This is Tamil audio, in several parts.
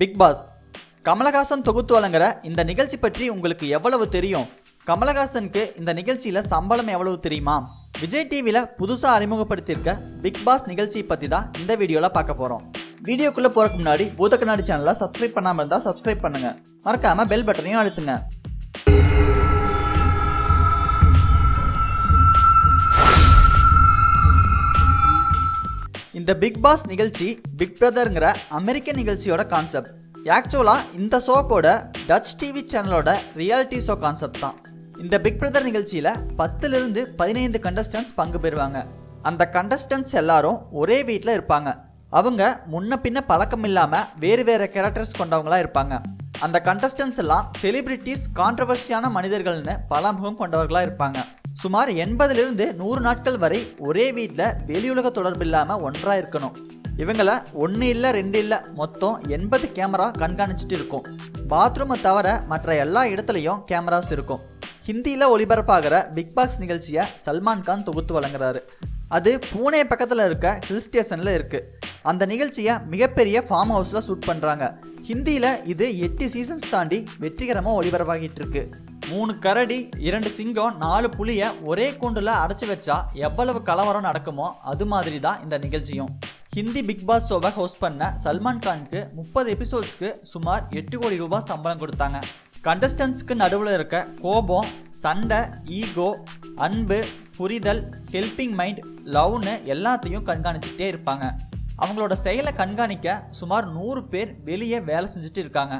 பிக் பாஸ் கமலஹாசன் தொகுத்து வழங்குற இந்த நிகழ்ச்சி பற்றி உங்களுக்கு எவ்வளவு தெரியும்? கமலஹாசனுக்கு இந்த நிகழ்ச்சியில் சம்பளம் எவ்வளவு தெரியுமா? விஜய் டிவியில் புதுசாக அறிமுகப்படுத்தியிருக்க பிக் பாஸ் நிகழ்ச்சியை பற்றி தான் இந்த வீடியோவில் பார்க்க போகிறோம் வீடியோக்குள்ளே போகிறதுக்கு முன்னாடி பூத கண்ணாடி சேனலை சப்ஸ்கிரைப் பண்ணாமல் இருந்தால் சப்ஸ்கிரைப் பண்ணுங்கள் மறக்காமல் பெல் பட்டனையும் அழுத்துங்க. இந்த பிக் பாஸ் நிகழ்ச்சி பிக் பிரதர்ங்கிற அமெரிக்க நிகழ்ச்சியோட கான்செப்ட் ஆக்சுவலாக இந்த ஷோக்கோட டச் டிவி சேனலோட ரியாலிட்டி ஷோ கான்செப்ட் தான். இந்த பிக் பிரதர் நிகழ்ச்சியில் பத்துலேருந்து பதினைந்து கண்டஸ்டன்ஸ் பங்கு பெறுவாங்க. அந்த கண்டஸ்டன்ஸ் எல்லாரும் ஒரே வீட்டில் இருப்பாங்க. அவங்க முன்ன பின்ன பழக்கம் இல்லாமல் வேறு வேறு கேரக்டர்ஸ் கொண்டவங்களாக இருப்பாங்க. அந்த கண்டஸ்டன்ஸ் எல்லாம் செலிபிரிட்டிஸ் கான்ட்ரவர்சியான மனிதர்கள்னு பல முகம் கொண்டவர்களாக இருப்பாங்க. சுமார் எண்பதுலேருந்து நூறு நாட்கள் வரை ஒரே வீட்டில் வெளியுலக தொடர்பு இல்லாமல் ஒன்றாக இருக்கணும். இவங்கள ஒன்று இல்லை ரெண்டு இல்லை மொத்தம் எண்பது கேமரா கண்காணிச்சிட்டு இருக்கும். பாத்ரூமை தவிர மற்ற எல்லா இடத்துலையும் கேமராஸ் இருக்கும். ஹிந்தியில் ஒளிபரப்பாகிற பிக் பாஸ் நிகழ்ச்சியை சல்மான் கான் தொகுத்து வழங்குறாரு. அது பூனே பக்கத்தில் இருக்க ஹில் ஸ்டேஷனில் இருக்குது அந்த நிகழ்ச்சியை மிகப்பெரிய ஃபார்ம் ஹவுஸில் ஷூட் பண்ணுறாங்க ஹிந்தியில் இது எட்டு சீசன்ஸ் தாண்டி வெற்றிகரமாக ஒளிபரப்பாகிட்டு இருக்கு. மூணு கரடி இரண்டு சிங்கம் நாலு புலியை ஒரே கூண்டில் அடைச்சி வச்சா எவ்வளவு கலவரம் நடக்குமோ அது மாதிரி தான் இந்த நிகழ்ச்சியும். ஹிந்தி பிக் பாஸ் ஷோவை ஹோஸ்ட் பண்ண சல்மான் கானுக்கு முப்பது எபிசோட்ஸ்க்கு சுமார் எட்டு கோடி ரூபாய் சம்பளம் கொடுத்தாங்க. கண்டஸ்டன்ஸ்க்கு நடுவில் இருக்க கோபம் சண்டை ஈகோ அன்பு புரிதல் ஹெல்பிங் மைண்ட் லவ்னு எல்லாத்தையும் கண்காணிச்சுட்டே இருப்பாங்க. அவங்களோட செயலை கண்காணிக்க சுமார் நூறு பேர் வெளியே வேலை செஞ்சுட்டு இருக்காங்க.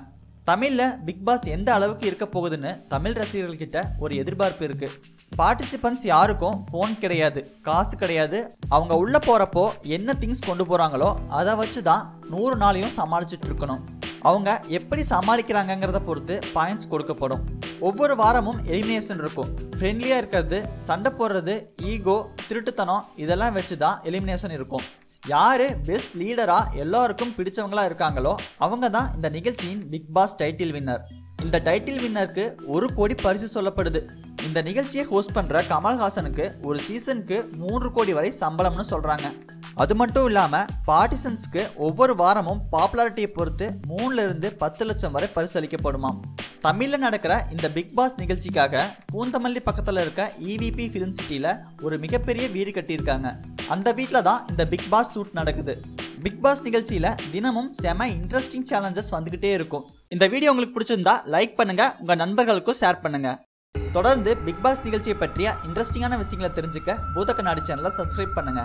தமிழில் பிக் பாஸ் எந்த அளவுக்கு இருக்க போகுதுன்னு தமிழ் ரசிகர்கள்கிட்ட ஒரு எதிர்பார்ப்பு இருக்கு. பார்ட்டிசிபென்ட்ஸ் யாருக்கும் ஃபோன் கிடையாது காசு கிடையாது. அவங்க உள்ள போறப்போ என்ன திங்ஸ் கொண்டு போறாங்களோ அதை வச்சு தான் நூறு நாளையும் சமாளிச்சுட்டு இருக்கணும். அவங்க எப்படி சமாளிக்கிறாங்கங்கிறத பொறுத்து பாயிண்ட்ஸ் கொடுக்கப்படும். ஒவ்வொரு வாரமும் எலிமினேஷன் இருக்கும். ஃப்ரெண்ட்லியாக இருக்கிறது சண்டை போடுறது ஈகோ திருட்டுத்தனம் இதெல்லாம் வச்சு தான் எலிமினேஷன் இருக்கும். யார் பெஸ்ட் லீடராக எல்லாருக்கும் பிடிச்சவங்களா இருக்காங்களோ அவங்க தான் இந்த நிகழ்ச்சியின் பிக் பாஸ் டைட்டில் வின்னர் இந்த டைட்டில் வின்னருக்கு ஒரு கோடி பரிசு சொல்லப்படுது. இந்த நிகழ்ச்சியை ஹோஸ்ட் பண்ணுற கமல்ஹாசனுக்கு ஒரு சீசனுக்கு மூன்று கோடி வரை சம்பளம்னு சொல்கிறாங்க அது மட்டும் இல்லாமல் பார்ட்டிசன்ஸ்க்கு ஒவ்வொரு வாரமும் பாப்புலாரிட்டியை பொறுத்து மூணுலேருந்து பத்து லட்சம் வரை பரிசளிக்கப்படுமாம் தமிழில் நடக்கிற இந்த பிக் பாஸ் நிகழ்ச்சிக்காக பூந்தமல்லி பக்கத்தில் இருக்க இவிபி ஃபிலிம் சிட்டியில் ஒரு மிகப்பெரிய வீடு கட்டியிருக்காங்க. அந்த வீட்டில் தான் இந்த பிக் பாஸ் ஷூட் நடக்குது. பிக் பாஸ் நிகழ்ச்சியில் தினமும் செம இன்ட்ரெஸ்டிங் சேலஞ்சஸ் வந்துகிட்டே இருக்கும். இந்த வீடியோ உங்களுக்கு பிடிச்சிருந்தா லைக் பண்ணுங்க உங்க நண்பர்களுக்கும் ஷேர் பண்ணுங்க. தொடர்ந்து பிக் பாஸ் நிகழ்ச்சியை பற்றிய இன்ட்ரெஸ்டிங்கான விஷயங்களை தெரிஞ்சுக்க பூத கண்ணாடி சேனலை சப்ஸ்கிரைப் பண்ணுங்க.